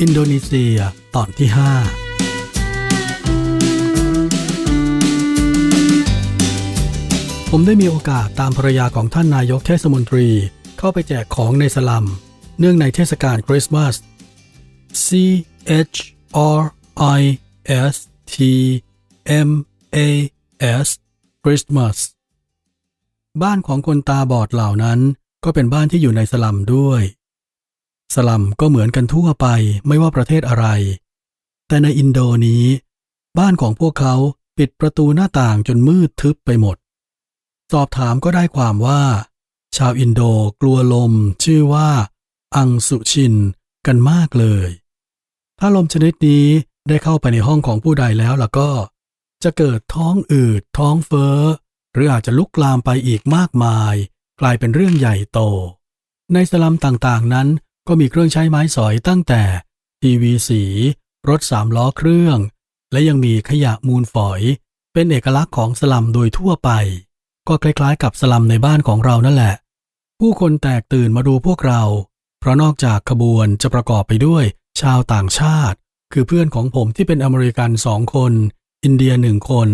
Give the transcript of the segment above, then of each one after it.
อินโดนีเซีย ตอนที่ 5ผมได้มีโอกาสตามภรรยาของท่านนายกเทศมนตรีเข้าไปแจกของในสลัม เนื่องในเทศกาลคริสต์มาส C H R I S T M A S Christmas บ้านของคนตาบอดเหล่านั้นก็เป็นบ้านที่อยู่ในสลัมด้วย สลัมก็เหมือนกันทั่วไปไม่ว่าประเทศอะไร แต่ในอินโดนี้ บ้านของพวกเขาปิดประตูหน้าต่างจนมืดทึบไปหมด สอบถามก็ได้ความว่า ชาวอินโดกลัวลมชื่อว่า อังสุชินกันมากเลย ถ้าลมชนิดนี้ได้เข้าไปในห้องของผู้ใดแล้วล่ะก็ จะเกิดท้องอืด ท้องเฟ้อ หรืออาจจะลุกลามไปอีกมากมาย กลายเป็นเรื่องใหญ่โต ในสลัมต่างๆนั้น ก็มีเครื่องใช้ไม้สอยตั้งแต่ ทีวีสี รถสามล้อเครื่อง และยังมีขยะมูลฝอย เป็นเอกลักษณ์ของสลัมโดยทั่วไป ก็คล้ายๆ กับสลัมในบ้านของเรานั่นแหละ ผู้คนแตกตื่นมาดูพวกเรา เพราะนอกจากขบวนจะประกอบไปด้วย ชาวต่างชาติ คือเพื่อนของผมที่เป็นอเมริกันสองคน อินเดียหนึ่งคน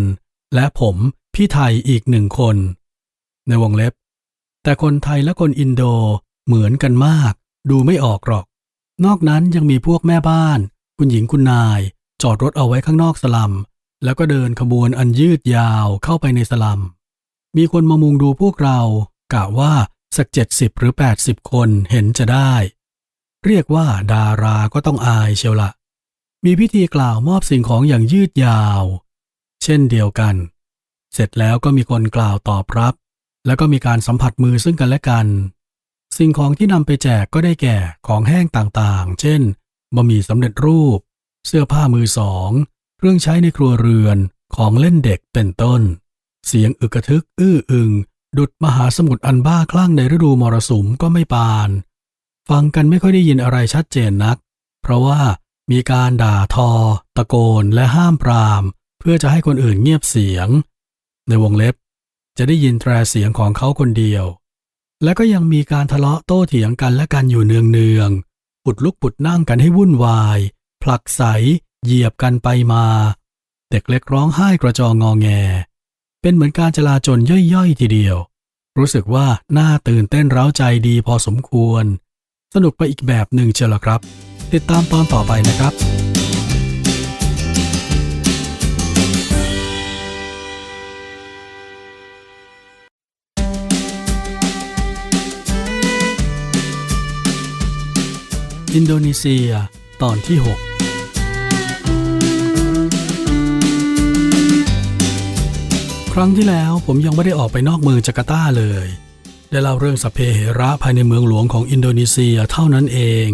และผมพี่ไทยอีกหนึ่งคน ในวงเล็บ แต่คนไทยและคนอินโดเหมือนกันมาก ดูไม่ออกหรอก นอกนั้นยังมีพวกแม่บ้าน คุณหญิงคุณนาย จอดรถเอาไว้ข้างนอกสลัม แล้วก็เดินขบวนอันยืดยาวเข้าไปในสลัม มีคนมามุงดูพวกเรากะว่าสักเจ็ดสิบหรือแปดสิบคนเห็นจะได้ เรียกว่าดาราก็ต้องอายเชียวละ มีพิธีกล่าวมอบสิ่งของอย่างยืดยาว เช่นเดียวกัน เสร็จแล้วก็มีคนกล่าวตอบรับ แล้วก็มีการสัมผัสมือซึ่งกันและกัน สิ่งของที่นำไปแจกก็ได้แก่ของแห้งต่างๆ เช่น บะหมี่สำเร็จรูป เสื้อผ้ามือสอง เครื่องใช้ในครัวเรือน ของเล่นเด็กเป็นต้น เสียงอึกระทึกอื้ออึง ดุดมหาสมุทรอันบ้าคลั่งในฤดูมรสุมก็ไม่ปาน ฟังกันไม่ค่อยได้ยินอะไรชัดเจนนัก เพราะว่ามีการด่าทอ ตะโกนและห้ามปราม เพื่อจะให้คนอื่นเงียบเสียง ในวงเล็บ จะได้ยินแตรเสียงของเขาคนเดียว และก็ยังมีการทะเลาะโต้เถียงกันและกันอยู่เนืองๆ ปุดลุกปุดนั่งกันให้วุ่นวาย ผลักใส เหยียบกันไปมา เด็กเล็กร้องไห้กระจองงอแง เป็นเหมือนการจลาจลย่อยๆ ทีเดียว รู้สึกว่าน่าตื่นเต้นเร้าใจดีพอสมควร สนุกไปอีกแบบหนึ่งเชียวละครับ ติดตามตอนต่อไปนะครับ อินโดนีเซีย ตอนที่ 6ครั้งที่แล้วผมยังไม่ได้ออกไปนอกเมืองจาการ์ตาเลย ได้เล่าเรื่องสเพเหระภายในเมืองหลวงของอินโดนีเซียเท่านั้นเอง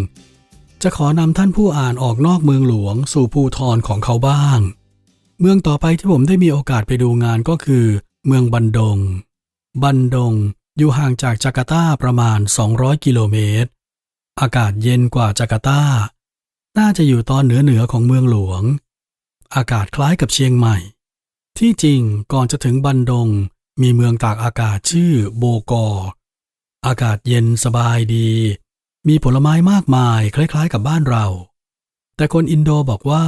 จะขอนำท่านผู้อ่านออกนอกเมืองหลวงสู่ภูทรของเขาบ้าง เมืองต่อไปที่ผมได้มีโอกาสไปดูงานก็คือ เมืองบันดง บันดงอยู่ห่างจากจาการ์ตาประมาณ 200 กิโลเมตร อากาศเย็นกว่าจาการ์ตา น่าจะอยู่ตอนเหนือเหนือของเมืองหลวง อากาศคล้ายกับเชียงใหม่ ที่จริงก่อนจะถึงบันดง มีเมืองตากอากาศชื่อโบกอ อากาศเย็นสบายดี มีผลไม้มากมายคล้ายๆกับบ้านเรา แต่คนอินโดบอกว่า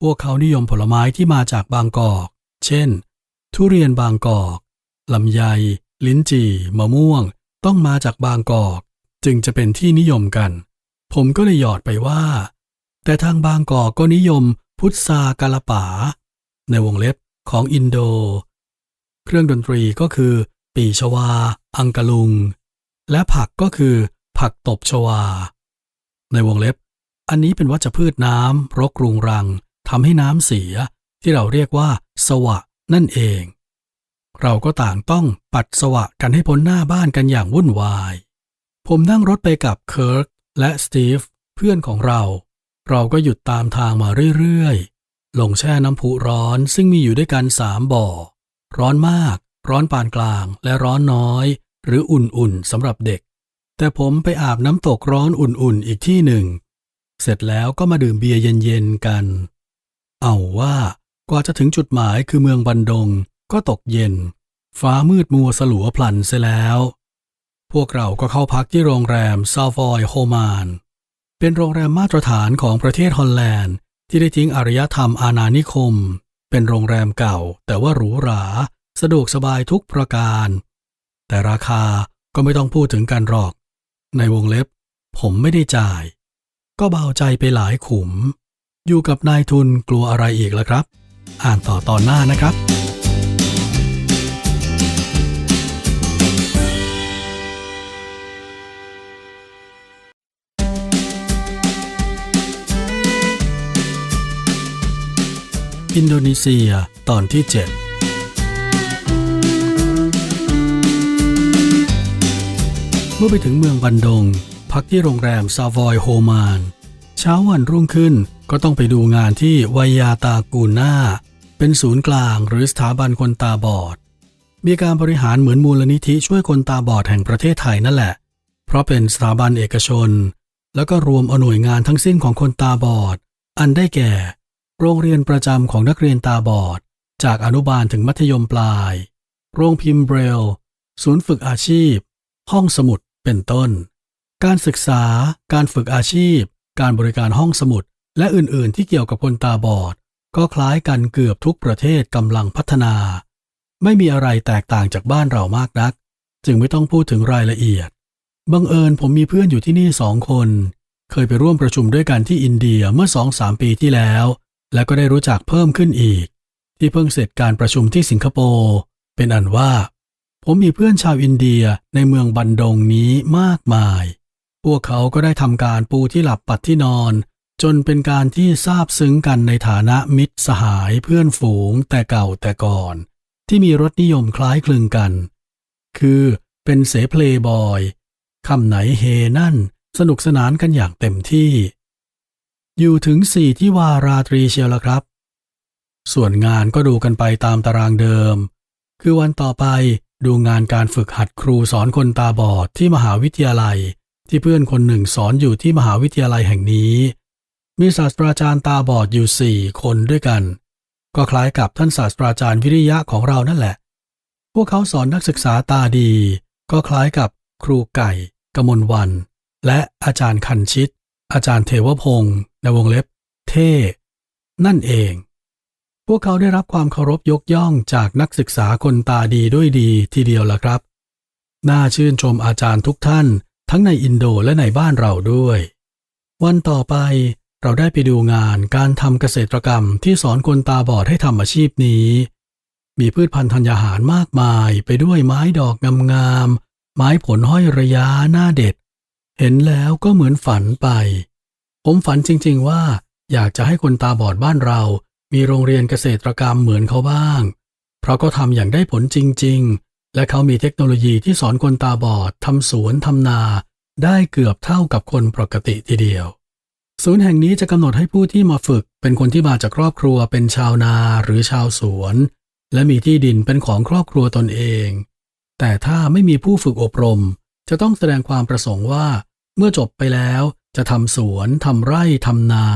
พวกเขานิยมผลไม้ที่มาจากบางกอก เช่น ทุเรียนบางกอกลำไย ลิ้นจี่ มะม่วง ต้องมาจากบางกอก จึงจะเป็นที่นิยมกัน ผมก็เลยหยอดไปว่า แต่ทางบางกอกก็นิยมพุทรากาลปาในวงเล็บของอินโด เครื่องดนตรีก็คือ ปีชวา อังกะลุง และผักก็คือ ผักตบชวา ในวงเล็บ อันนี้เป็นวัชพืชน้ำรกรุงรังทำให้น้ำเสียที่เราเรียกว่า สวะ นั่นเอง เราก็ต่างต้องปัดสวะกันให้พ้นหน้าบ้านกันอย่างวุ่นวาย ผมนั่งรถไปกับเคิร์กและสตีฟเพื่อนของเรา เราก็หยุดตามทางมาเรื่อยๆ ลงแช่น้ำพุร้อนซึ่งมีอยู่ด้วยกันสามบ่อ ร้อนมาก ร้อนปานกลาง และร้อนน้อย หรืออุ่นๆสำหรับเด็ก แต่ผมไปอาบน้ำตกร้อนอุ่นๆอีกที่หนึ่ง เสร็จแล้วก็มาดื่มเบียร์เย็นๆกัน เอาว่ากว่าจะถึงจุดหมายคือเมืองบันดงก็ตกเย็น ฟ้ามืดมัวสลัวพลันเสียแล้ว พวกเราก็เข้าพักที่โรงแรมซาวฟอยโฮมาน เป็นโรงแรมมาตรฐานของประเทศฮอลแลนด์ ที่ได้ทิ้งอารยธรรมอาณานิคม เป็นโรงแรมเก่า แต่ว่าหรูหรา สะดวกสบายทุกประการ แต่ราคาก็ไม่ต้องพูดถึงกันหรอก ในวงเล็บ ผมไม่ได้จ่าย ก็เบาใจไปหลายขุม อยู่กับนายทุนกลัวอะไรอีกล่ะครับ อ่านต่อตอนหน้านะครับ อินโดนีเซียตอนที่ 7เมื่อไปถึงเมืองบันดง พักที่โรงแรมซาวอยโฮมาน เช้าวันรุ่งขึ้นก็ต้องไปดูงานที่วายาตากูน่า เป็นศูนย์กลางหรือสถาบันคนตาบอด มีการบริหารเหมือนมูลนิธิช่วยคนตาบอดแห่งประเทศไทยนั่นแหละ เพราะเป็นสถาบันเอกชน แล้วก็รวมเอาหน่วยงานทั้งสิ้นของคนตาบอด อันได้แก่ โรงเรียนประจำของนักเรียนตาบอด จากอนุบาลถึงมัธยมปลาย โรงพิมพ์เบรล ศูนย์ฝึกอาชีพ ห้องสมุด เป็นต้น การศึกษา การฝึกอาชีพ การบริการห้องสมุด และอื่น ๆ ที่เกี่ยวกับคนตาบอด ก็คล้ายกันเกือบทุกประเทศกำลังพัฒนา ไม่มีอะไรแตกต่างจากบ้านเรามากนัก จึงไม่ต้องพูดถึงรายละเอียด บังเอิญผมมีเพื่อนอยู่ที่นี่สองคน เคยไปร่วมประชุมด้วยกันที่อินเดียเมื่อสองสามปีที่แล้ว และก็ได้รู้จักเพิ่มขึ้นอีก ที่เพิ่งเสร็จการประชุมที่สิงคโปร์เป็นอันว่า ผมมีเพื่อนชาวอินเดียในเมืองบันดงนี้มากมาย พวกเขาก็ได้ทำการปูที่หลับปัดที่นอน จนเป็นการที่ซาบซึ้งกันในฐานะมิตรสหายเพื่อนฝูงแต่เก่าแต่ก่อน ที่มีรสนิยมคล้ายคลึงกัน คือเป็นเสเพลย์บอยคำไหนเฮนั่นสนุกสนานกันอย่างเต็มที่ อยู่ถึงสี่ที่วาราตรีเชียวละครับ ส่วนงานก็ดูกันไปตามตารางเดิม คือวันต่อไปดูงานการฝึกหัดครูสอนคนตาบอดที่มหาวิทยาลัย ที่เพื่อนคนหนึ่งสอนอยู่ที่มหาวิทยาลัยแห่งนี้ มีศาสตราจารย์ตาบอดอยู่สี่คนด้วยกัน ก็คล้ายกับท่านศาสตราจารย์วิริยะของเรานั่นแหละ พวกเขาสอนนักศึกษาตาดี ก็คล้ายกับครูไก่ กมลวัน และอาจารย์คันชิต อาจารย์เทวพงศ์ ในวงเล็บ เท่ นั่นเอง พวกเขาได้รับความเคารพยกย่องจากนักศึกษาคนตาดีด้วยดีทีเดียวล่ะครับ น่าชื่นชมอาจารย์ทุกท่าน ทั้งในอินโดและในบ้านเราด้วย วันต่อไปเราได้ไปดูงานการทำเกษตรกรรมที่สอนคนตาบอดให้ทำอาชีพนี้ มีพืชพันธุ์ธัญญาหารมากมายไปด้วยไม้ดอกงามๆไม้ผลห้อยระยะหน้าเด็ด เห็นแล้วก็เหมือนฝันไป ผมฝันจริง ๆ ว่าอยากจะให้คนตาบอดบ้านเรา มีโรงเรียนเกษตรกรรมเหมือนเขาบ้าง เพราะก็ทำอย่างได้ผลจริง ๆ และเขามีเทคโนโลยีที่สอนคนตาบอดทำสวนทำนา ได้เกือบเท่ากับคนปกติทีเดียว ศูนย์แห่งนี้จะกำหนดให้ผู้ที่มาฝึก เป็นคนที่มาจากครอบครัวเป็นชาวนาหรือชาวสวน และมีที่ดินเป็นของครอบครัวตนเอง แต่ถ้าไม่มีผู้ฝึกอบรม จะต้องแสดงความประสงค์ว่า เมื่อจบไปแล้ว จะทำสวนทำไร่ทำนา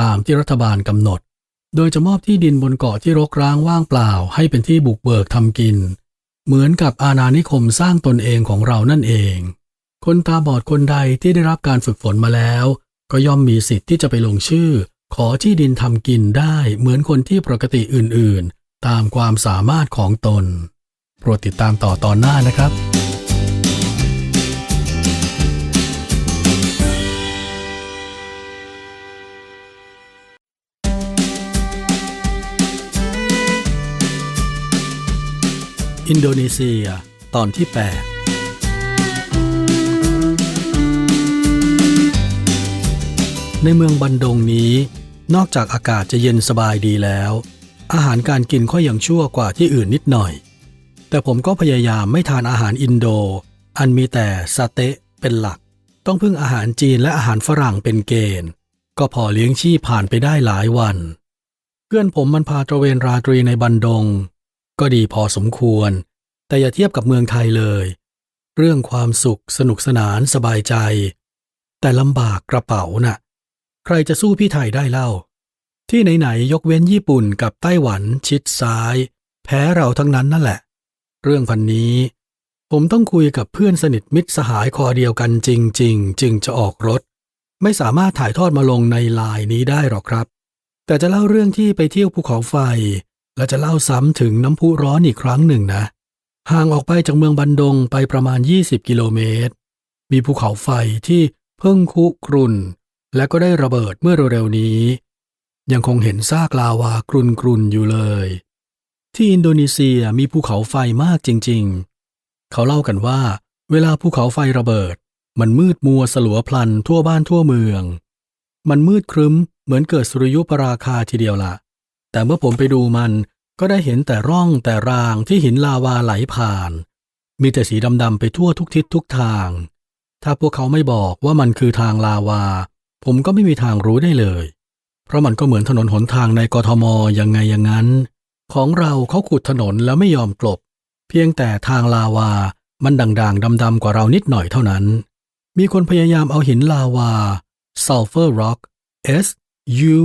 ตามที่รัฐบาลกำหนด โดยจะมอบที่ดินบนเกาะที่รกร้างว่างเปล่า ให้เป็นที่บุกเบิกทำกิน เหมือนกับอาณานิคมสร้างตนเองของเรานั่นเอง คนตาบอดคนใดที่ได้รับการฝึกฝนมาแล้ว ก็ย่อมมีสิทธิ์ที่จะไปลงชื่อ ขอที่ดินทำกินได้เหมือนคนที่ปกติอื่นๆ ตามความสามารถของตน โปรดติดตามต่อตอนหน้านะครับ อินโดนีเซีย ตอนที่ 8 ในเมืองบันดงนี้ นอกจากอากาศจะเย็นสบายดีแล้ว อาหารการกินก็ยังชั่วกว่าที่อื่นนิดหน่อย แต่ผมก็พยายามไม่ทานอาหารอินโด อันมีแต่สเต๊ะเป็นหลัก ต้องพึ่งอาหารจีนและอาหารฝรั่งเป็นเกณฑ์ ก็พอเลี้ยงชีพผ่านไปได้หลายวัน เพื่อนผมมันพาตระเวนราตรีในบันดง ก็ดีพอสมควร แต่อย่าเทียบกับเมืองไทยเลย เรื่องความสุขสนุกสนานสบายใจ แต่ลำบากกระเป๋าน่ะ ใครจะสู้พี่ไทยได้เล่า ที่ไหนๆยกเว้นญี่ปุ่นกับไต้หวันชิดซ้าย แพ้เราทั้งนั้นนั่นแหละ เรื่องพันนี้ ผมต้องคุยกับเพื่อนสนิทมิตรสหายคอเดียวกันจริง ๆ จึงจะออกรถ ไม่สามารถถ่ายทอดมาลงในไลน์นี้ได้หรอกครับ แต่จะเล่าเรื่องที่ไปเที่ยวภูเขาไฟ และจะเล่าซ้ำถึงน้ำพุร้อนอีกครั้งหนึ่งนะ ห่างออกไปจากเมืองบันดงไปประมาณ 20 กิโลเมตร มีภูเขาไฟที่เพิ่งคุกรุ่นและก็ได้ระเบิดเมื่อเร็วๆนี้ ยังคงเห็นซากลาวากรุนกรุนๆอยู่เลย ที่อินโดนีเซียมีภูเขาไฟมากจริง ๆ เขาเล่ากันว่า เวลาภูเขาไฟระเบิด มันมืดมัวสลัวพลันทั่วบ้านทั่วเมือง มันมืดครึ้มเหมือนเกิดสุริยุปราคาทีเดียวละ แต่เมื่อผมไปดูมันก็ได้เห็นแต่ร่องแต่รางที่หินลาวาไหลผ่าน มีแต่สีดำๆไปทั่วทุกทิศทุกทาง ถ้าพวกเขาไม่บอกว่ามันคือทางลาวา ผมก็ไม่มีทางรู้ได้เลย เพราะมันก็เหมือนถนนหนทางในกทมยังไงอย่างนั้น ของเราเขาขุดถนนแล้วไม่ยอมกลบ เพียงแต่ทางลาวามันด่างๆดำๆกว่าเรานิดหน่อยเท่านั้น มีคนพยายามเอาหินลาวา sulfur rock S U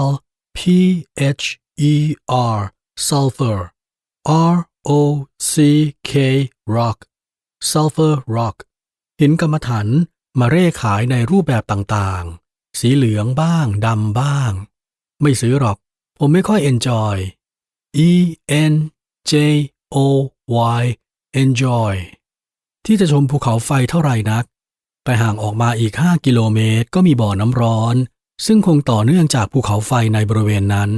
L P H E R sulfur R O C K rock sulfur rock หินกรรมฐานมาเร่ขายในรูปแบบต่างๆ สีเหลืองบ้างดำบ้าง ไม่ซื้อหรอก ผมไม่ค่อย enjoy E N J O Y enjoy ที่จะชมภูเขาไฟเท่าไหร่นัก ไปห่างออกมาอีก 5 กิโลเมตรก็มีบ่อน้ำร้อน ซึ่งคงต่อเนื่องจากภูเขาไฟในบริเวณนั้น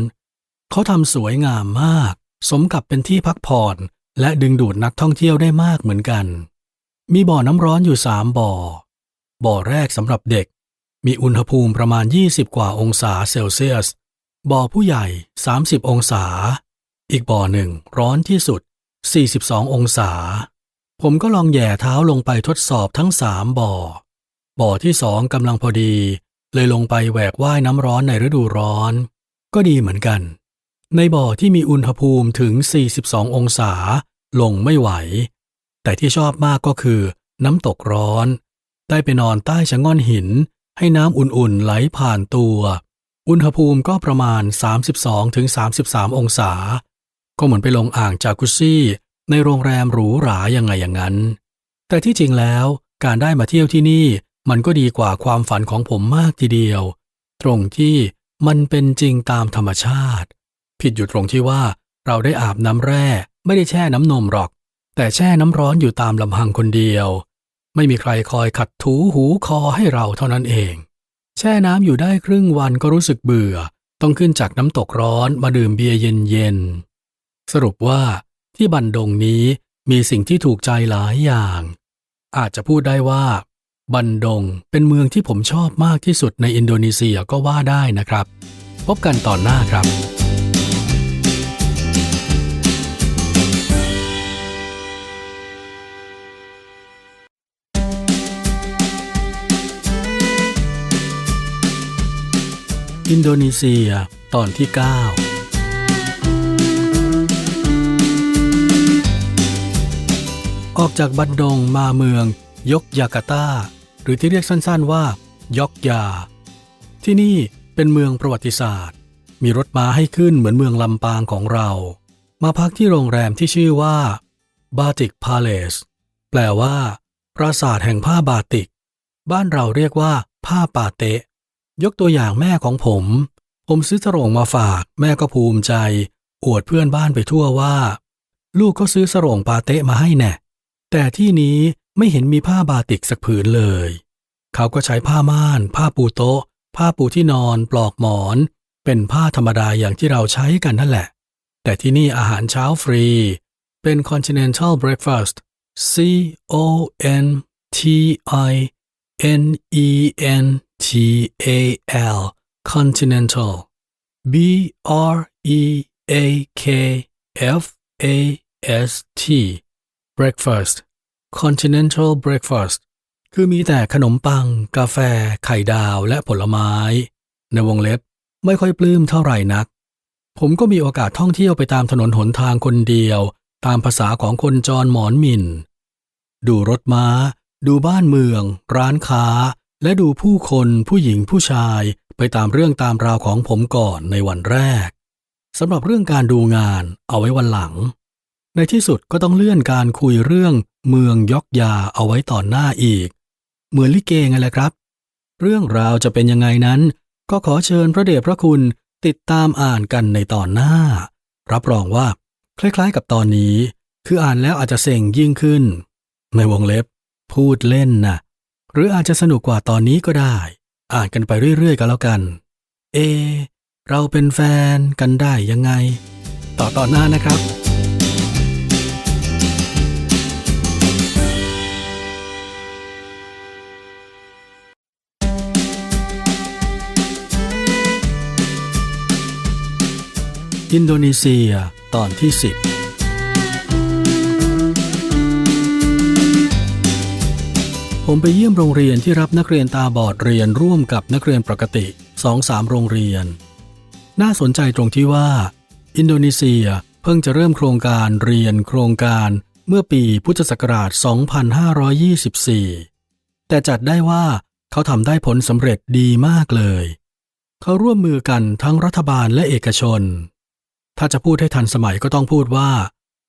เขาทำสวยงามมาก สมกับเป็นที่พักผ่อนและดึงดูดนักท่องเที่ยวได้มากเหมือนกัน มีบ่อน้ำร้อนอยู่สามบ่อ บ่อแรกสำหรับเด็ก มีอุณหภูมิประมาณ 20 กว่าองศาเซลเซียส บ่อผู้ใหญ่ 30 องศา อีกบ่อหนึ่งร้อนที่สุด 42 องศา ผมก็ลองแหย่เท้าลงไปทดสอบทั้งสามบ่อ บ่อที่สองกำลังพอดี เลยลงไปแหวกว่ายน้ำร้อนในฤดูร้อน ก็ดีเหมือนกัน ในบ่อที่มีอุณหภูมิถึง 42 องศา ลงไม่ไหว แต่ที่ชอบมากก็คือ น้ำตกร้อน ได้ไปนอนใต้ชะง่อนหิน ให้น้ำอุ่นๆไหลผ่านตัว อุณหภูมิก็ประมาณ 32-33 องศา ก็เหมือนไปลงอ่างจากุซซี่ ในโรงแรมหรูหรายังไงอย่างนั้น แต่ที่จริงแล้วการได้มาเที่ยวที่นี่ มันก็ดีกว่าความฝันของผมมากทีเดียว ตรงที่มันเป็นจริงตามธรรมชาติ ผิดอยู่ตรงที่ว่าเราได้อาบน้ำแร่ไม่ได้แช่น้ำนมหรอก แต่แช่น้ำร้อนอยู่ตามลำพังคนเดียว ไม่มีใครคอยขัดถูหูคอให้เราเท่านั้นเอง แช่น้ำอยู่ได้ครึ่งวันก็รู้สึกเบื่อ ต้องขึ้นจากน้ำตกร้อนมาดื่มเบียร์เย็นๆสรุปว่าที่บันดงนี้มีสิ่งที่ถูกใจหลายอย่าง อาจจะพูดได้ว่า บันดง เป็นเมืองที่ผมชอบมากที่สุดในอินโดนีเซียก็ว่าได้นะครับ พบกันตอนหน้าครับอินโดนีเซียตอนที่ 9 ออกจากบันดงมาเมือง ยกยาการ์ตา หรือที่เรียกสั้นๆว่า ยอกยา ที่นี่เป็นเมืองประวัติศาสตร์ มีรถม้าให้ขึ้นเหมือนเมืองลำปางของเรา มาพักที่โรงแรมที่ชื่อว่าบาติกพาเลสแปลว่า ปราสาทแห่งผ้าบาติก บ้านเราเรียกว่า ผ้าปาเตะ ยกตัวอย่างแม่ของผม ผมซื้อสรงมาฝาก แม่ก็ภูมิใจ อวดเพื่อนบ้านไปทั่วว่า ลูกก็ซื้อสรงปาเตะมาให้แน่แต่ที่นี้ ไม่เห็นมีผ้าบาติกสักผืนเลย เขาก็ใช้ผ้าม่าน ผ้าปูโต๊ะ ผ้าปูที่นอน ปลอกหมอน เป็นผ้าธรรมดาอย่างที่เราใช้กันนั่นแหละ แต่ที่นี่อาหารเช้าฟรี เป็น continental breakfast C O N T I N E N T A L continental B R E A K F A S T breakfast continental breakfast คือมีแต่ขนมปัง กาแฟ ไข่ดาวและผลไม้ ในวงเล็บไม่ค่อยปลื้มเท่าไหร่นัก ผมก็มีโอกาสท่องเที่ยวไปตามถนนหนทางคนเดียว ตามภาษาของคนจรหมอนมิน ดูรถม้า ดูบ้านเมือง ร้านค้า และดูผู้คนผู้หญิงผู้ชายไปตามเรื่องตามราวของผมก่อนในวันแรกสำหรับเรื่องการดูงานเอาไว้วันหลัง ในที่สุดก็ต้องเลื่อนการคุยเรื่องเมืองยอกยาเอาไว้ต่อนหน้าอีก เหมือนลิเกไงแหละครับ เรื่องราวจะเป็นยังไงนั้น ก็ขอเชิญพระเดชพระคุณติดตามอ่านกันในตอนหน้า รับรองว่า คล้ายๆกับตอนนี้ คืออ่านแล้วอาจจะเซ็งยิ่งขึ้น ในวงเล็บ พูดเล่นนะหรืออาจจะสนุกกว่าตอนนี้ก็ได้ อ่านกันไปเรื่อยๆกันแล้วกัน เอ เราเป็นแฟนกันได้ยังไง ต่อตอนหน้านะครับ อินโดนีเซียตอนที่ 10 ผมไปเยี่ยมโรงเรียนที่รับนักเรียนตาบอดเรียนร่วมกับนักเรียนปกติสองสามโรงเรียน น่าสนใจตรงที่ว่า อินโดนีเซียเพิ่งจะเริ่มโครงการเรียนโครงการเมื่อปีพุทธศักราช 2524 แต่จัดได้ว่าเขาทำได้ผลสำเร็จดีมากเลย เขาร่วมมือกันทั้งรัฐบาลและเอกชน ถ้าจะพูดให้ทันสมัยก็ต้องพูดว่า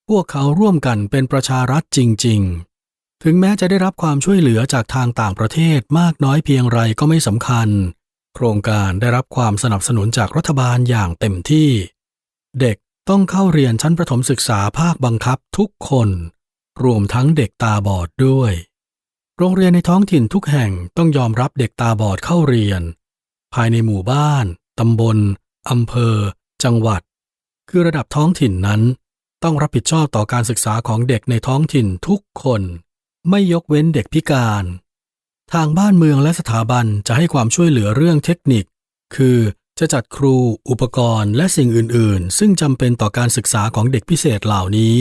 พวกเขาร่วมกันเป็นประชารัฐจริง ๆ ถึงแม้จะได้รับความช่วยเหลือจากทางต่างประเทศมากน้อยเพียงไรก็ไม่สำคัญ โครงการได้รับความสนับสนุนจากรัฐบาลอย่างเต็มที่ เด็กต้องเข้าเรียนชั้นประถมศึกษาภาคบังคับทุกคน รวมทั้งเด็กตาบอดด้วย โรงเรียนในท้องถิ่นทุกแห่งต้องยอมรับเด็กตาบอดเข้าเรียน ภายในหมู่บ้าน ตำบลอำเภอ จังหวัด คือระดับท้องถิ่นนั้น ต้องรับผิดชอบต่อการศึกษาของเด็กในท้องถิ่นทุกคน ไม่ยกเว้นเด็กพิการ ทางบ้านเมืองและสถาบันจะให้ความช่วยเหลือเรื่องเทคนิค คือจะจัดครู อุปกรณ์ และสิ่งอื่น ๆ ซึ่งจำเป็นต่อการศึกษาของเด็กพิเศษเหล่านี้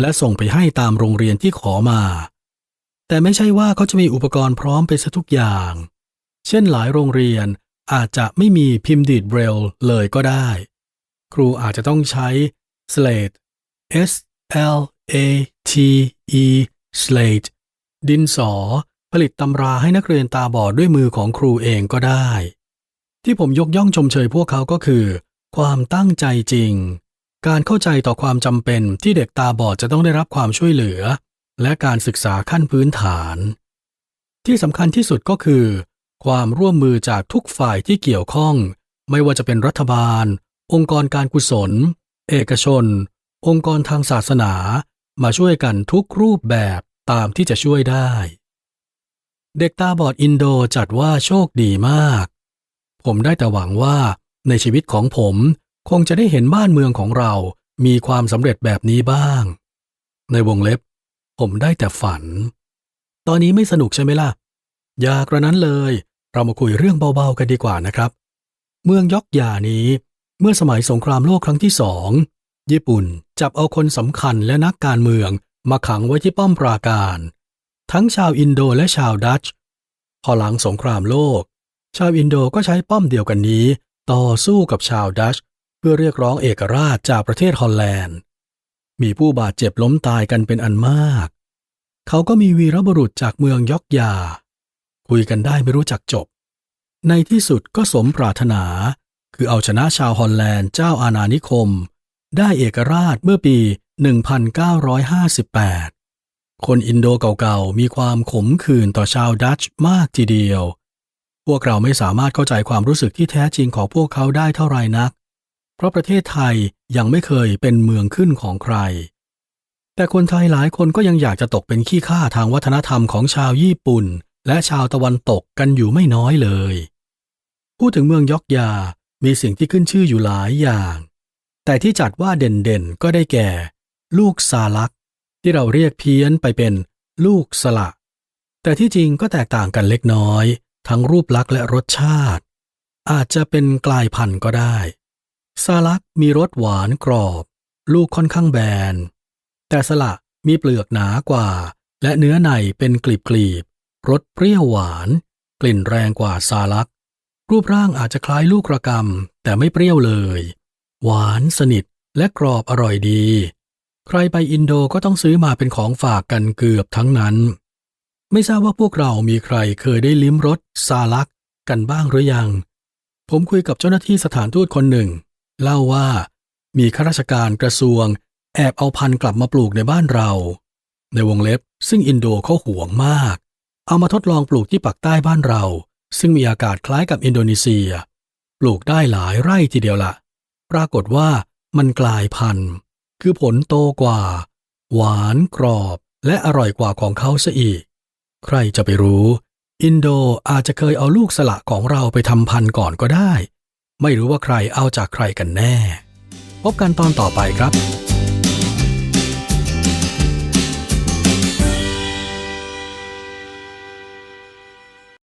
และส่งไปให้ตามโรงเรียนที่ขอมา แต่ไม่ใช่ว่าเขาจะมีอุปกรณ์พร้อมไปซะทุกอย่าง เช่นหลายโรงเรียนอาจจะไม่มีพิมพ์ดีดเบรลเลยก็ได้ ครูอาจจะต้องใช้ slate S L A T E slate ดินสอ ผลิตตำราให้นักเรียนตาบอดด้วยมือของครูเองก็ได้ ที่ผมยกย่องชมเชยพวกเขาก็คือ ความตั้งใจจริง การเข้าใจต่อความจำเป็นที่เด็กตาบอดจะต้องได้รับความช่วยเหลือ และการศึกษาขั้นพื้นฐาน ที่สำคัญที่สุดก็คือ ความร่วมมือจากทุกฝ่ายที่เกี่ยวข้อง ไม่ว่าจะเป็นรัฐบาล องค์กรการกุศล เอกชน องค์กรทางศาสนา มาช่วยกันทุกรูปแบบตามที่จะช่วยได้ เด็กตาบอดอินโดจัดว่าโชคดีมาก ผมได้แต่หวังว่าในชีวิตของผมคงจะได้เห็นบ้านเมืองของเรา มีความสำเร็จแบบนี้บ้าง ในวงเล็บ ผมได้แต่ฝัน ตอนนี้ไม่สนุกใช่ไหมล่ะ อย่ากระนั้นเลย เรามาคุยเรื่องเบาๆกันดีกว่านะครับ เมืองยอกยานี้ เมื่อสมัยสงครามโลกครั้งที่สอง ญี่ปุ่นจับเอาคนสำคัญและนักการเมืองมาขังไว้ที่ป้อมปราการ ทั้งชาวอินโดและชาวดัตช์พอหลังสงครามโลก ชาวอินโดก็ใช้ป้อมเดียวกันนี้ ต่อสู้กับชาวดัตช์เพื่อเรียกร้องเอกราชจากประเทศฮอลแลนด์ มีผู้บาดเจ็บล้มตายกันเป็นอันมาก เขาก็มีวีรบุรุษจากเมืองยอกยา คุยกันได้ไม่รู้จักจบ ในที่สุดก็สมปรารถนา คือเอาชนะชาวฮอลแลนด์เจ้าอาณานิคม ได้เอกราชเมื่อปี 1958 คนอินโดเก่าๆ มีความขมขื่นต่อชาวดัตช์มากทีเดียว พวกเราไม่สามารถเข้าใจความรู้สึกที่แท้จริงของพวกเขาได้เท่าไรนัก เพราะประเทศไทยยังไม่เคยเป็นเมืองขึ้นของใคร แต่คนไทยหลายคนก็ยังอยากจะตกเป็นขี้ข้าทางวัฒนธรรมของชาวญี่ปุ่น และชาวตะวันตกกันอยู่ไม่น้อยเลย พูดถึงเมืองยอกยา มีสิ่งที่ขึ้นชื่ออยู่หลายอย่าง แต่ที่จัดว่าเด่นๆ ก็ได้แก่ ลูกซาลัก ที่เราเรียกเพี้ยนไปเป็น ลูกสละ แต่ที่จริงก็แตกต่างกันเล็กน้อย ทั้งรูปลักษณ์และรสชาติ อาจจะเป็นกลายพันธุ์ก็ได้ซาลักมีรสหวานกรอบ ลูกค่อนข้างแบน แต่สละมีเปลือกหนากว่า และเนื้อในเป็นกลีบๆรสเปรี้ยวหวาน กลิ่นแรงกว่าซาลัก รูปร่างอาจจะคล้ายลูกระกำแต่ไม่เปรี้ยวเลย หวานสนิทและกรอบอร่อยดี ใครไปอินโดก็ต้องซื้อมาเป็นของฝากกันเกือบทั้งนั้น ไม่ทราบว่าพวกเรามีใครเคยได้ลิ้มรสซาลักกันบ้างหรือยัง ผมคุยกับเจ้าหน้าที่สถานทูตคนหนึ่ง เล่าว่ามีข้าราชการกระทรวง แอบเอาพันธุ์กลับมาปลูกในบ้านเรา ในวงเล็บซึ่งอินโดเขาห่วงมาก เอามาทดลองปลูกที่ปักใต้บ้านเรา ซึ่งมีอากาศคล้ายกับอินโดนีเซีย ปลูกได้หลายไร่ทีเดียวละ ปรากฏว่ามันกลายพันธุ์ คือผลโตกว่า หวานกรอบและอร่อยกว่าของเขาซะอีก ใครจะไปรู้ อินโดอาจจะเคยเอาลูกสละของเราไปทำพันธุ์ก่อนก็ได้ ไม่รู้ว่าใครเอาจากใครกันแน่ พบกันตอนต่อไปครับ